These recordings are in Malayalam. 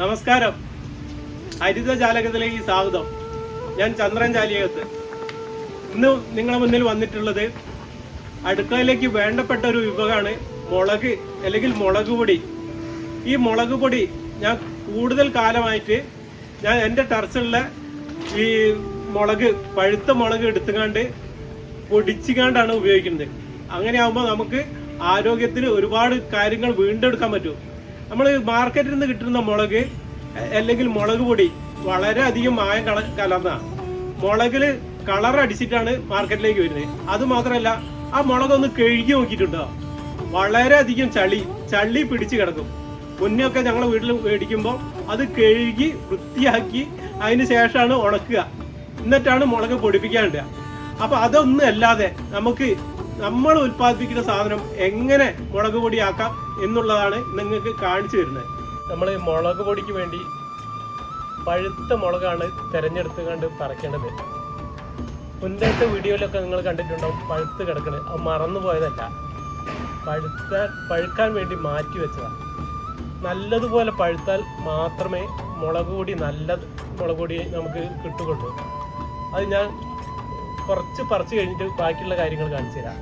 നമസ്കാരം. ഹരിത ജാലകത്തിലേക്ക് സ്വാഗതം ഞാൻ ചന്ദ്രൻ ചാലിയകത്ത് ഇന്ന് നിങ്ങളുടെ മുന്നിൽ വന്നിട്ടുള്ളത് അടുക്കളയിലേക്ക് വേണ്ടപ്പെട്ട ഒരു വിഭവമാണ് മുളക് അല്ലെങ്കിൽ മുളക് പൊടി. ഈ മുളക് പൊടി ഞാൻ കൂടുതൽ കാലമായിട്ട് ഞാൻ എന്റെ ടെറസിലുള്ള ഈ മുളക് പഴുത്ത മുളക് എടുത്തുകൊണ്ട് പൊടിച്ചുകൊണ്ടാണ് ഉപയോഗിക്കുന്നത്. അങ്ങനെ ആകുമ്പോൾ നമുക്ക് ആരോഗ്യത്തിന് ഒരുപാട് കാര്യങ്ങൾ വീണ്ടെടുക്കാൻ പറ്റും. നമ്മൾ മാർക്കറ്റിൽ നിന്ന് കിട്ടുന്ന മുളക് അല്ലെങ്കിൽ മുളക് പൊടി വളരെ അധികം മായം കള കലർന്ന മുളകിൽ കളർ അടിച്ചിട്ടാണ് മാർക്കറ്റിലേക്ക് വരുന്നത് അത് മാത്രമല്ല ആ മുളകൊന്ന് കഴുകി നോക്കിയിട്ടുണ്ടോ? വളരെയധികം ചളി ചളി പിടിച്ച് കിടക്കും. മുന്നൊക്കെ ഞങ്ങൾ വീട്ടിൽ മേടിക്കുമ്പോൾ അത് കഴുകി വൃത്തിയാക്കി അതിന് ശേഷമാണ് ഉണക്കുക. എന്നിട്ടാണ് മുളക് പൊടിപ്പിക്കാണ്ട്. അപ്പൊ അതൊന്നും അല്ലാതെ നമുക്ക് നമ്മൾ ഉൽപ്പാദിപ്പിക്കുന്ന സാധനം എങ്ങനെ മുളക് പൊടിയാക്കാം എന്നുള്ളതാണ് നിങ്ങൾക്ക് കാണിച്ചു തരുന്നത്. നമ്മൾ മുളക് പൊടിക്ക് വേണ്ടി പഴുത്ത മുളകാണ് തിരഞ്ഞെടുത്ത് കണ്ട് പറിക്കേണ്ടത്. മുൻപത്തെ വീഡിയോയിലൊക്കെ നിങ്ങൾ കണ്ടിട്ടുണ്ടാവും പഴുത്ത് കിടക്കുന്നത് അത് മറന്നു പോയതല്ല. പഴുത്ത പഴുക്കാൻ വേണ്ടി മാറ്റി വെച്ചതാണ് നല്ലതുപോലെ പഴുത്താൽ മാത്രമേ മുളക് പൊടി നല്ല മുളക് പൊടി നമുക്ക് കിട്ടുകയുള്ളൂ. അത് ഞാൻ കുറച്ച് പറിച്ചു കഴിഞ്ഞിട്ട് ബാക്കിയുള്ള കാര്യങ്ങൾ കാണിച്ചു തരാം.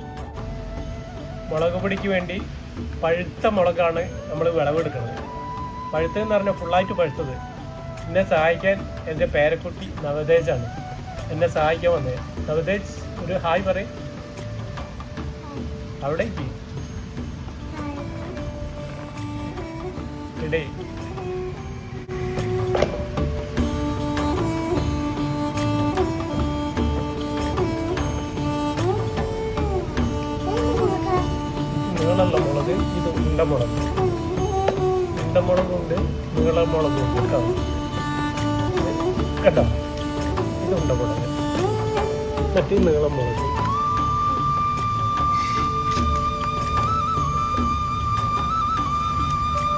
മുളക് പൊടിക്ക് വേണ്ടി പഴുത്ത മുളകാണ് നമ്മൾ വിളവെടുക്കുന്നത്. പഴുത്തതെന്ന് പറഞ്ഞാൽ ഫുള്ളായിട്ട് പഴുത്തത്. എന്നെ സഹായിക്കാൻ എന്റെ പേരക്കുട്ടി നവതേജാണ്. എന്നെ സഹായിക്കാൻ വന്നത് നവതേജ് ഒരു ഹായ് പറയും. അവിടെ. ഇടേ. നീളമുള്ള മുളക് ഇത് ഉണ്ടമുളക് ഉണ്ടമുളകുണ്ട് നീളമുളകുണ്ട് കേട്ടോ. കേട്ടോ? ഇത് ഉണ്ടമുളക് മറ്റേ നീളമുളക്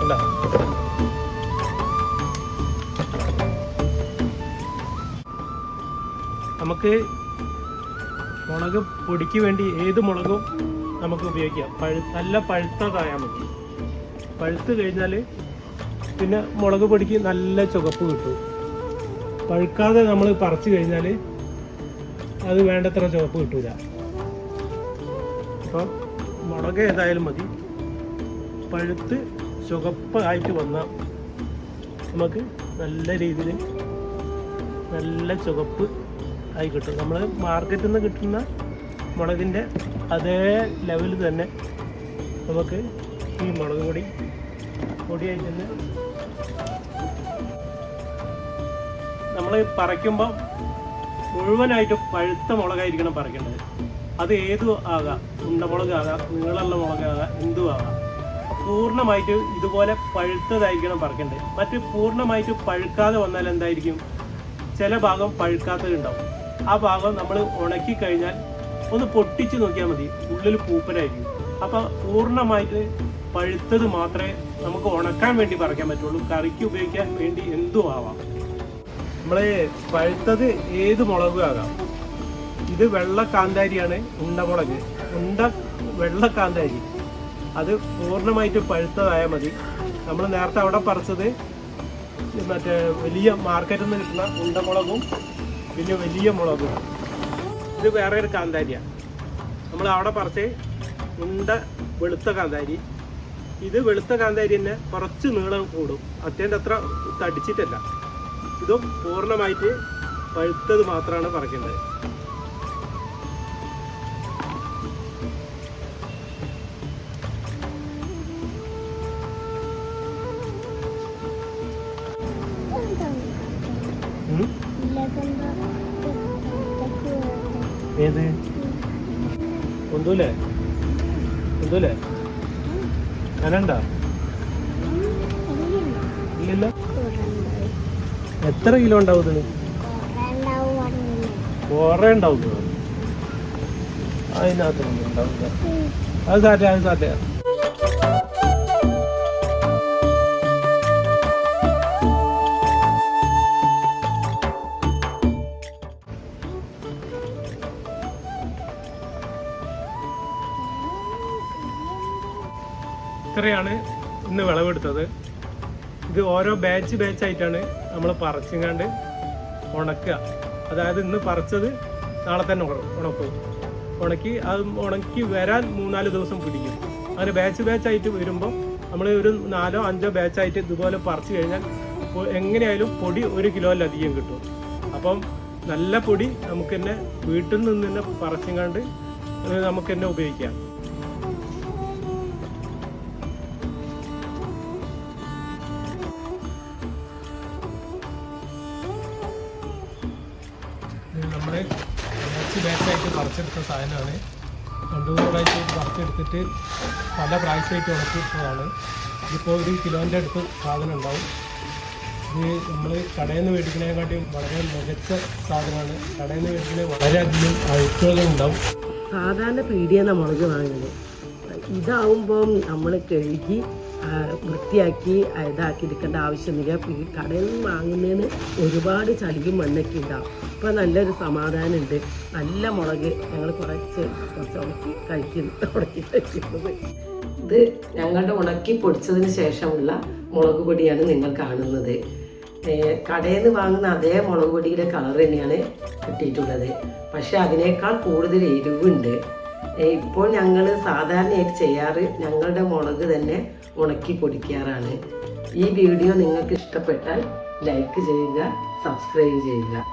മുളക്. നമുക്ക് മുളക് പൊടിക്ക് വേണ്ടി ഏത് മുളകും നമുക്ക് ഉപയോഗിക്കാം. പഴു നല്ല പഴുത്തതായാൽ മതി. പഴുത്ത് കഴിഞ്ഞാൽ പിന്നെ മുളക് പൊടിക്ക് നല്ല ചുവപ്പ് കിട്ടും. പഴുക്കാതെ നമ്മൾ പറിച്ചു കഴിഞ്ഞാൽ അത് വേണ്ടത്ര ചുവപ്പ് കിട്ടൂല. അപ്പോൾ മുളക് ഏതായാലും മതി. പഴുത്ത് ചുവപ്പ് ആയിട്ട് വന്നാൽ നമുക്ക് നല്ല രീതിയിൽ നല്ല ചുവപ്പ് ആയി കിട്ടും. നമ്മൾ മാർക്കറ്റിൽ നിന്ന് കിട്ടുന്ന മുളകിന്റെ അതേ ലെവലിൽ തന്നെ നമുക്ക് ഈ മുളക് പൊടി പൊടിയായി തന്നെ നമ്മൾ പറിക്കുമ്പോൾ മുഴുവനായിട്ട് പഴുത്ത മുളകായിരിക്കണം പറിക്കേണ്ടത്. അത് ഏതു ആകാം. ഉണ്ടമുളകാകാം നീളമുള്ള മുളകാകാം എന്തും ആകാം. പൂർണമായിട്ട് ഇതുപോലെ പഴുത്തതായിരിക്കണം പറിക്കേണ്ടത്. മറ്റ് പൂർണമായിട്ട് പഴുക്കാതെ വന്നാൽ എന്തായിരിക്കും? ചില ഭാഗം പഴുക്കാത്തതുണ്ടാവും. ആ ഭാഗം നമ്മൾ ഉണക്കി കഴിഞ്ഞാൽ ഒന്ന് പൊട്ടിച്ച് നോക്കിയാൽ മതി. ഉള്ളിൽ പൂപ്പലായിരിക്കും. അപ്പം പൂർണമായിട്ട് പഴുത്തത് മാത്രമേ നമുക്ക് ഉണക്കാൻ വേണ്ടി പറിക്കാൻ പറ്റുള്ളൂ. കറിക്ക് ഉപയോഗിക്കാൻ വേണ്ടി എന്തും ആവാം. നമ്മൾ പഴുത്തത് ഏത് മുളകും ആകാം. ഇത് വെള്ള കാന്താരിയാണ് ഉണ്ടമുളക്. ഉണ്ട വെള്ള കാന്താരി അത് പൂർണമായിട്ട് പഴുത്തതായാൽ മതി. നമ്മൾ നേരത്തെ അവിടെ പറിച്ചത് മറ്റേ വലിയ മാർക്കറ്റിൽ നിന്ന് കിട്ടുന്ന ഉണ്ടമുളകും പിന്നെ വലിയ മുളകും. ഇത് വേറെ ഒരു കാന്താരിയാണ് നമ്മൾ അവിടെ പറിച്ച് ഉണ്ട വെളുത്ത കാന്താരി. ഇത് വെളുത്ത കാന്താരി തന്നെ കുറച്ച് നീളം കൂടും. അത്യാവശ്യം അത്ര തടിച്ചിട്ടല്ല. ഇതും പൂർണമായിട്ട് പഴുത്തത് മാത്രമാണ് പറിക്കേണ്ടത്. ഉം. ഏത്? ഒന്നൂലേ ഒന്നൂലേ ഞാനുണ്ടോ ഇല്ലല്ലോ? എത്ര കിലോ ഉണ്ടാവും ഇതിന്? കുറേ ഉണ്ടാവും. അതിനകത്തൊന്നും ഉണ്ടാവില്ല. അത് സാറ്റേ അത് സാറ്റേ. ഇത്രയാണ് ഇന്ന് വിളവെടുത്തത്. ഇത് ഓരോ ബാച്ച് ബാച്ച് ആയിട്ടാണ് നമ്മൾ പറിച്ചിങ്ങാണ്ട് ഉണക്കുക. അതായത് ഇന്ന് പറിച്ചത് നാളെ തന്നെ ഉണക്കും. ഉണക്കി അത് ഉണക്കി വരാൻ മൂന്നാൽ ദിവസം പിടിക്കും. അങ്ങനെ ബാച്ച് ബാച്ച് ആയിട്ട് വരുമ്പോൾ നമ്മൾ ഒരു നാലോ അഞ്ചോ ബാച്ച് ആയിട്ട് ഇതുപോലെ പറിച്ചു കഴിഞ്ഞാൽ എങ്ങനെയായാലും പൊടി ഒരു കിലോയിലധികം കിട്ടും. അപ്പം നല്ല പൊടി നമുക്ക് തന്നെ വീട്ടിൽ നിന്ന് തന്നെ പറിച്ചിങ്ങാണ്ട് കണ്ട് നമുക്ക് തന്നെ ഉപയോഗിക്കാം. പറിച്ചെടുത്ത സാധനമാണ്. രണ്ടു മൂന്ന് പ്രാവശ്യം പറിച്ചെടുത്തിട്ട് പല പ്രാവശ്യമായിട്ട് ഉണക്കിയിട്ടതാണ്. ഇതിപ്പോൾ ഒരു കിലോന്റെ അടുത്ത് സാധനം ഉണ്ടാവും. ഇത് നമ്മൾ കടയിൽ നിന്ന് മേടിക്കുന്നതിനെക്കാട്ടിയും വളരെ മികച്ച സാധനമാണ്. കടയിൽ നിന്ന് മേടിക്കുന്നത് വളരെയധികം അഴുക്കുകളുണ്ടാവും സാധാരണ പീടിയാണ് മുളക് വാങ്ങുന്നത്. ഇതാവുമ്പം നമ്മൾ കഴുകി വൃത്തിയാക്കി ഇതാക്കി എടുക്കേണ്ട ആവശ്യമില്ല കടയിൽ നിന്ന് വാങ്ങുന്നതിന് ഒരുപാട് ചളിയും മണ്ണൊക്കെ ഉണ്ടാവും. അപ്പോൾ നല്ലൊരു സമാധാനമുണ്ട്. നല്ല മുളക് ഞങ്ങൾ കുറച്ച് കുറച്ച് ഉണക്കി കഴിക്കുന്നു. ഉണക്കി കഴിക്കുന്നത്. ഇത് ഞങ്ങളുടെ ഉണക്കി പൊടിച്ചതിന് ശേഷമുള്ള മുളക് പൊടിയാണ് നിങ്ങൾ കാണുന്നത്. കടയിൽ നിന്ന് വാങ്ങുന്ന അതേ മുളക് പൊടിയുടെ കളർ തന്നെയാണ് കിട്ടിയിട്ടുള്ളത്. പക്ഷേ അതിനേക്കാൾ കൂടുതൽ എരിവുണ്ട്. ഇപ്പോൾ ഞങ്ങൾ സാധാരണയായിട്ട് ചെയ്യാറ് ഞങ്ങളുടെ മുളക് തന്നെ ഉണക്കി പൊടിക്കാറാണ്. ഈ വീഡിയോ നിങ്ങൾക്ക് ഇഷ്ടപ്പെട്ടാൽ ലൈക്ക് ചെയ്യുക സബ്സ്ക്രൈബ് ചെയ്യുക.